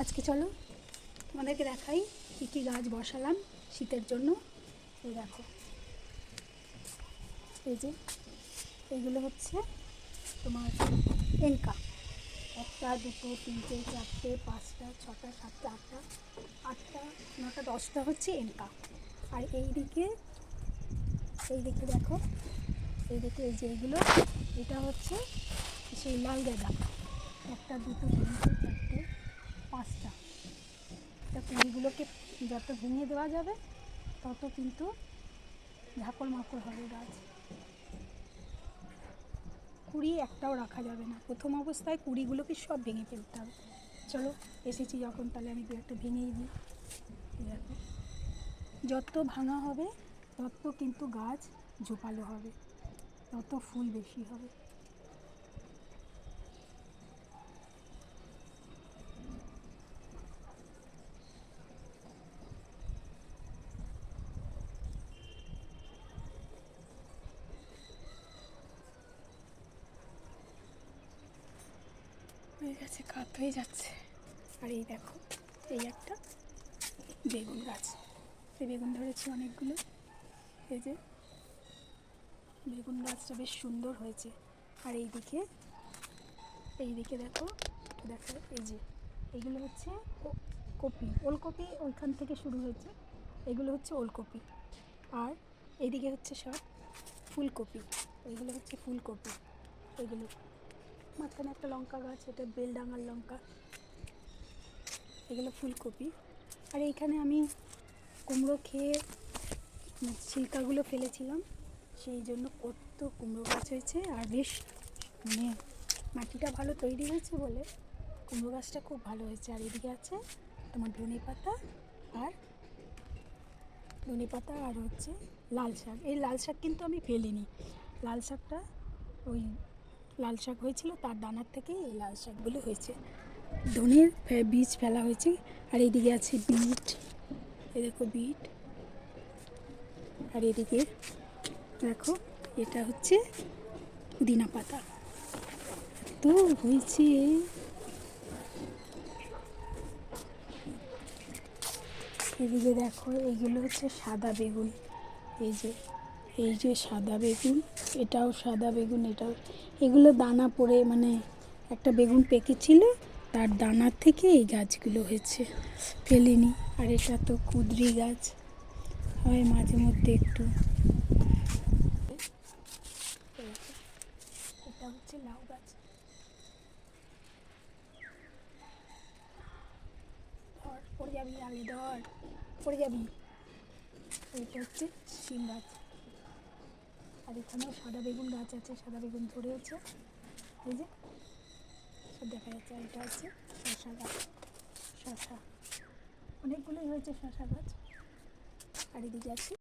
আজকে চলো, তোমাদেরকে দেখাই কী কী গাছ বসালাম শীতের জন্য। এই দেখো। এই যে এইগুলো হচ্ছে তোমার এনকা। একটা, দুটো, তিনটে, চারটে, পাঁচটা, ছটা, সাতটা, আটটা আটটা, নটা, দশটা হচ্ছে এনকা। আর এই দিকে এই দিকে দেখো, এই দিকে এই যে এইগুলো এটা হচ্ছে সেই লাল গাঁদা। একটা, দুটো, তিনটে, চারটে পাঁচটা। তা কুড়িগুলোকে যত ভেঙে দেওয়া যাবে, তত কিন্তু ঝাঁকড় মাকড় হবে গাছ কুড়ি একটাও রাখা যাবে না। প্রথম অবস্থায় কুড়িগুলোকে সব ভেঙে ফেলতে হবে। চলো, এসেছি যখন, তাহলে আমি দু একটা ভেঙেই দিই। দেখো। যত ভাঙা হবে, তত কিন্তু গাছ ঝোপালো হবে। তত ফুল বেশি হবে। হয়ে গেছে কাত হয়ে যাচ্ছে। আর এই দেখো, এই একটা বেগুন গাছ। এই বেগুন ধরেছি অনেকগুলো। এই যে বেগুন গাছটা বেশ সুন্দর হয়েছে। আর এই দিকে এই দিকে দেখো দেখো এই যে এগুলো হচ্ছে কপি, ওলকপি ওইখান থেকে শুরু হয়েছে। এগুলো হচ্ছে ওলকপি। আর এইদিকে হচ্ছে সব ফুলকপি। এগুলো হচ্ছে ফুলকপি। এগুলো মাঝখানে একটা লঙ্কা গাছ, এটা বেলডাঙার লঙ্কা। এগুলো ফুলকপি। আর এইখানে আমি কুমড়ো খেয়ে ছিলকাগুলো ফেলেছিলাম। সেই জন্য কত কুমড়ো গাছ হয়েছে। আর বেশ মানে মাটিটা ভালো তৈরি হয়েছে বলে কুমড়ো গাছটা খুব ভালো হয়েছে। আর এদিকে আছে তোমার ধনে পাতা আর ধনে পাতা আর হচ্ছে লাল শাক। এই লাল শাক কিন্তু আমি ফেলিনি। লাল শাকটা ওই লাল শাক হয়েছিল, তার দানার থেকেই এই লাল শাকগুলো হয়েছে। ধনের বীজ ফেলা হয়েছে, আর এদিকে আছে বিট। এ দেখো বিট। আর এদিকে দেখো, এটা হচ্ছে পুদিনা পাতা। তো হয়েছে এদিকে দেখো, এইগুলো হচ্ছে সাদা বেগুন। এই যে এই যে সাদা বেগুন, এটাও সাদা বেগুন, এটাও। এগুলো দানা পড়ে মানে একটা বেগুন পেকেছিল, তার দানার থেকে এই গাছগুলো হয়েছে। ফেলিনি, আর এটা তো কুদরি গাছ। হয় মাঝে মধ্যে একটু। এটা হচ্ছে লাউ গাছ। পড়ে যাবি আলে ধর। পড়ে যাবি। এটা হচ্ছে শিম গাছ। আর এখানে সাদা বেগুন গাছ আছে, সাদা বেগুন ধরেছে। এই যে, সব দেখা যাচ্ছে, আর এটা হচ্ছে শশা গাছ শশা অনেকগুলোই হয়েছে শশা গাছ। আর এদিকে আছে